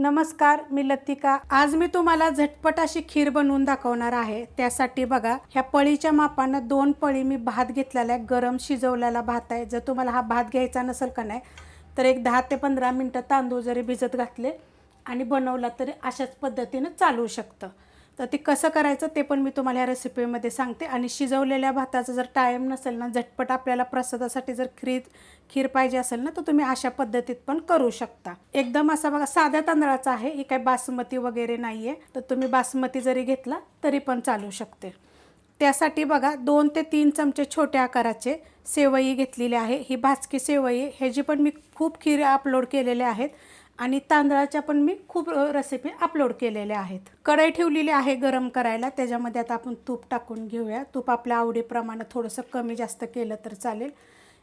नमस्कार मी लतिका. आज मी तुम्हाला झटपट अशी खीर बनवून दाखवणार आहे. त्यासाठी बघा ह्या पळीच्या मापानं दोन पळी मी भात घेतलेला आहे. गरम शिजवलेला भात आहे. जर तुम्हाला हा भात घ्यायचा नसेल का नाही तर एक दहा ते पंधरा मिनटं तांदूळ जरी भिजत घातले आणि बनवला तरी अशाच पद्धतीनं चालू शकतं. तर ते कसं करायचं ते पण मी तुम्हाला या रेसिपीमध्ये सांगते. आणि शिजवलेल्या भाताचा जर टाईम नसेल ना झटपट आपल्याला प्रसादासाठी जर खीर खीर पाहिजे असेल ना तर तुम्ही अशा पद्धतीत पण करू शकता. एकदम असा बघा साध्या तांदळाचा आहे ही काही बासमती वगैरे नाही आहे तर तुम्ही बासमती जरी घेतला तरी पण चालू शकते. त्यासाठी बघा दोन ते तीन चमचे छोट्या आकाराचे सेवई घेतलेली आहे. ही भाजकी सेवई ह्याची पण मी खूप खीर अपलोड केलेले आहेत आणि तांदळाच्या पण मी खूप रेसिपी अपलोड केलेल्या आहेत. कढई ठेवलेली आहे गरम करायला त्याच्यामध्ये आता आपण तूप टाकून घेऊया. तूप आपल्या आवडीप्रमाणे थोडंसं कमी जास्त केलं तर चालेल.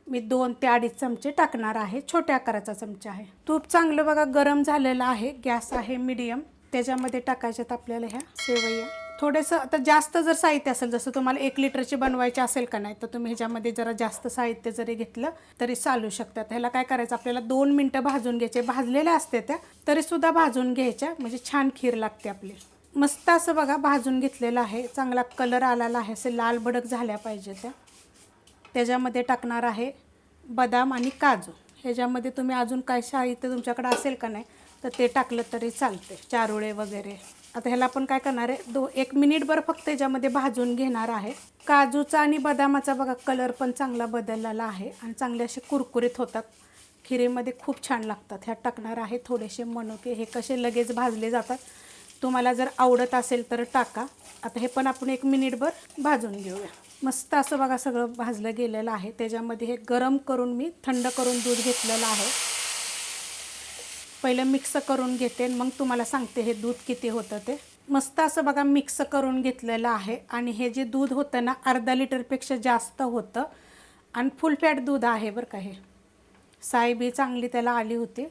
मी दोन ते अडीच चमचे टाकणार आहे. छोट्या आकाराचा चमचा आहे. तूप चांगलं बघा गरम झालेलं आहे. गॅस आहे मीडियम. त्याच्यामध्ये टाकायच्यात आपल्याला ह्या सेवया थोडंसं आता जास्त जर साहित्य असेल जसं तुम्हाला एक लिटरचे बनवायचे असेल का नाही तर तुम्ही ह्याच्यामध्ये जरा जास्त साहित्य जरी घेतलं तरी चालू शकतात ह्याला काय करायचं आपल्याला दोन मिनटं भाजून घ्यायचे. भाजलेल्या असते त्या तरीसुद्धा भाजून घ्यायच्या. म्हणजे छान खीर लागते आपली. मस्त असं बघा भाजून घेतलेलं आहे. चांगला कलर आलेला आहे. असे लाल भडक झाल्या पाहिजे त्या. त्याच्यामध्ये टाकणार आहे बदाम आणि काजू. ह्याच्यामध्ये तुम्ही अजून काय साहित्य तुमच्याकडे असेल का नाही तर ते टाकलं तरी चालते चारोळे वगैरे. आता ह्याला आपण काय करणार आहे? दो एक मिनिटभर फक्त याच्यामध्ये भाजून घेणार आहे. काजूचा आणि बदामाचा बघा कलर पण चांगला बदललेला आहे आणि चांगले असे कुरकुरीत होतात. खिरीमध्ये खूप छान लागतात. ह्यात टाकणार आहे थोडेसे मनुके. हे कसे लगेच भाजले जातात. तुम्हाला जर आवडत असेल तर टाका. आता हे पण आपण एक मिनिटभर भाजून घेऊया. मस्त असं बघा सगळं भाजलं गेलेलं आहे. त्याच्यामध्ये हे गरम करून मी थंड करून दूध घेतलेलं आहे. पहिलं मिक्स करून घेते आणि मग तुम्हाला सांगते हे दूध किती होतं ते. मस्त असं बघा मिक्स करून घेतलेलं आहे. आणि हे जे दूध होतं ना अर्धा लिटरपेक्षा जास्त होतं. आणि फुल फॅट दूध आहे बरं का हे. साई बी चांगली त्याला आली होती.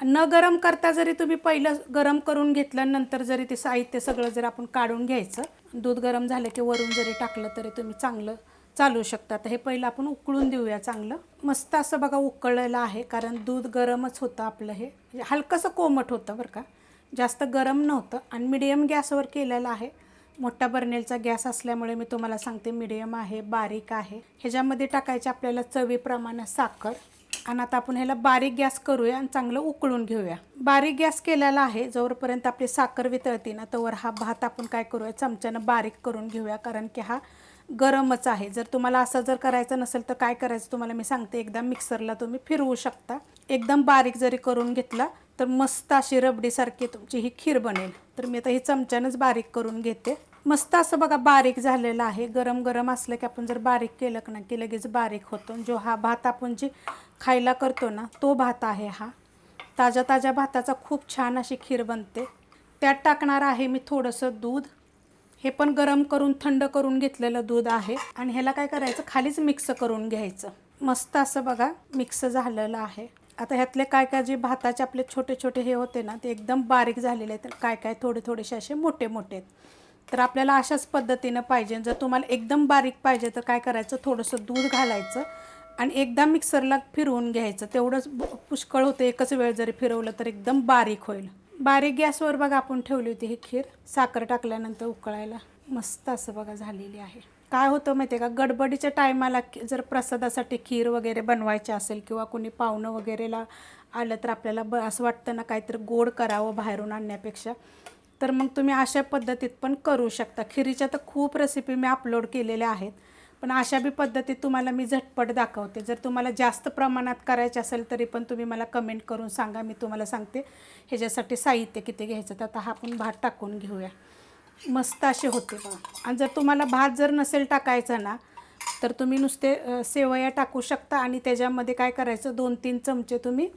न गरम करता जरी तुम्ही पहिलं गरम करून घेतलं नंतर जरी ते साहित्य सगळं जर आपण काढून घ्यायचं दूध गरम झालं की वरून जरी टाकलं तरी तुम्ही चांगलं चालू शकतात. हे पहिलं आपण उकळून देऊया चांगलं. मस्त असं बघा उकळलेलं आहे कारण दूध गरमच होतं आपलं हे. म्हणजे हलकंसं कोमट होतं बरं का. जास्त गरम नव्हतं आणि मिडियम गॅसवर केलेलं आहे. मोठा बर्नेलचा गॅस असल्यामुळे मी तुम्हाला सांगते मिडियम आहे बारीक आहे. ह्याच्यामध्ये टाकायचे आपल्याला चवीप्रमाणे साखर. आणि आता आपण ह्याला बारीक गॅस करूया आणि चांगलं उकळून घेऊया. बारीक गॅस केलेला आहे जोपर्यंत आपली साखर वितळते ना तोवर हा भात आपण काय करूया चमच्यानं बारीक करून घेऊया. कारण की हा गरमच आहे. जर तुम्हाला असं जर करायचं नसेल तर काय करायचं तुम्हाला मी सांगते. एकदा मिक्सरला तुम्ही फिरवू शकता. एकदम बारीक जरी करून घेतला तर मस्त अशी रबडीसारखी तुमची ही खीर बनेल. तर मी आता ही चमच्यानंच बारीक करून घेते. मस्त असं बघा बारीक झालेलं आहे. गरम गरम असलं की आपण जर बारीक केलं ना की लगेच बारीक होतो. जो हा भात आपण जे खायला करतो ना तो भात आहे हा. ताज्या ताज्या भाताचा खूप छान अशी खीर बनते. त्यात टाकणार आहे मी थोडंसं दूध. हे पण गरम करून थंड करून घेतलेलं दूध आहे. आणि ह्याला काय करायचं? खालीच मिक्स करून घ्यायचं. मस्त असं बघा मिक्स झालेलं आहे. आता ह्यातले काय काय जे भाताचे आपले छोटे छोटे हे होते ना ते एकदम बारीक झालेले आहेत. काय काय थोडे थोडेसे असे मोठे मोठे आहेत. तर आपल्याला अशाच पद्धतीनं पाहिजे. जर तुम्हाला एकदम बारीक पाहिजे तर काय करायचं? थोडंसं दूध घालायचं आणि एकदा मिक्सरला फिरवून घ्यायचं. तेवढंच पुष्कळ होतं. एकच वेळ जरी फिरवलं तर एकदम बारीक होईल. बारीक गॅसवर बघा आपण ठेवली होती ही खीर. साखर टाकल्यानंतर उकळायला मस्त असं बघा झालेली आहे. काय होतं माहिती आहे का गडबडीच्या टायमाला जर प्रसादासाठी खीर वगैरे बनवायची असेल किंवा कोणी पाहुणं वगैरेला आलं तर आपल्याला ब असं वाटतं ना काहीतरी गोड करावं बाहेरून आणण्यापेक्षा. तर मग तुम्ही अशा पद्धतीत पण करू शकता. खिरीच्या तर खूप रेसिपी मी अपलोड केलेल्या आहेत. पण अशा बी पद्धतीत तुम्हाला मी झटपट दाखवते. जर तुम्हाला जास्त प्रमाणात करायचे असेल तरी पण तुम्ही मला कमेंट करून सांगा. मी तुम्हाला सांगते ह्याच्यासाठी साहित्य किती घ्यायचं तर आता हा आपण भात टाकून घेऊया. मस्त असे होते. आणि जर तुम्हाला भात जर नसेल टाकायचा ना तर तुम्ही नुसते सेवया टाकू शकता आणि त्याच्यामध्ये काय करायचं दोन तीन चमचे तुम्ही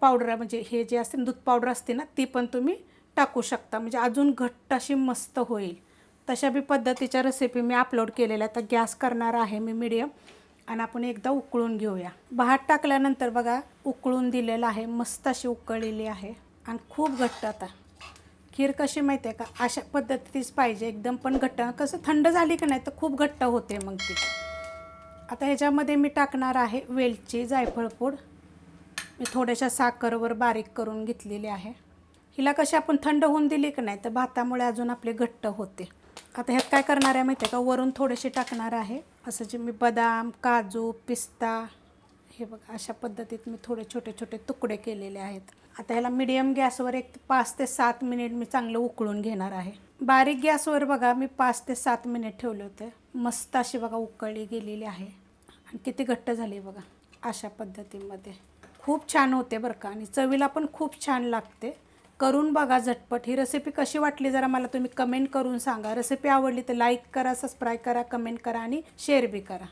पावडर म्हणजे हे जे असते दूध पावडर असते ना ती पण तुम्ही टाकू शकता. म्हणजे अजून घट्ट अशी मस्त होईल. तशा बी पद्धतीच्या रेसिपी मी अपलोड केलेल्या आहेत. तर गॅस करणार आहे मी मिडियम आणि आपण एकदा उकळून घेऊया. भात टाकल्यानंतर बघा उकळून दिलेलं आहे. मस्त अशी उकळलेली आहे. आणि खूप घट्ट आता. खीर कशी माहिती आहे का? अशा पद्धतीच पाहिजे. एकदम पण घट्ट. कसं थंड झाली की नाही तर खूप घट्ट होते मग ती. आता ह्याच्यामध्ये मी टाकणार आहे वेलची जायफळपूड मी थोड्याशा साखरवर बारीक करून घेतलेली आहे. हिला कशी आपण थंड होऊन दिली की नाही तर भातामुळे अजून आपले घट्ट होते. आता ह्यात काय करणार आहे माहिती आहे का? वरून थोडेसे टाकणार आहे. असं जे मी बदाम काजू पिस्ता हे बघा अशा पद्धतीत मी थोडे छोटे छोटे तुकडे केलेले आहेत. आता ह्याला मिडियम गॅसवर एक पाच ते सात मिनिट मी चांगलं उकळून घेणार आहे. बारीक गॅसवर बघा मी पाच ते सात मिनिट ठेवले होते. मस्त अशी बघा उकळली गेलेली आहे. आणि किती घट्ट झाली बघा अशा पद्धतीमध्ये. खूप छान होते बरं का? आणि चवीला पण खूप छान लागते. करून बघा झटपट. ही रेसिपी कशी वाटली जरा मला तुम्ही कमेंट करून सांगा. रेसिपी आवडली तर लाईक करा सबस्क्राईब करा कमेंट करा आणि शेअर बी करा.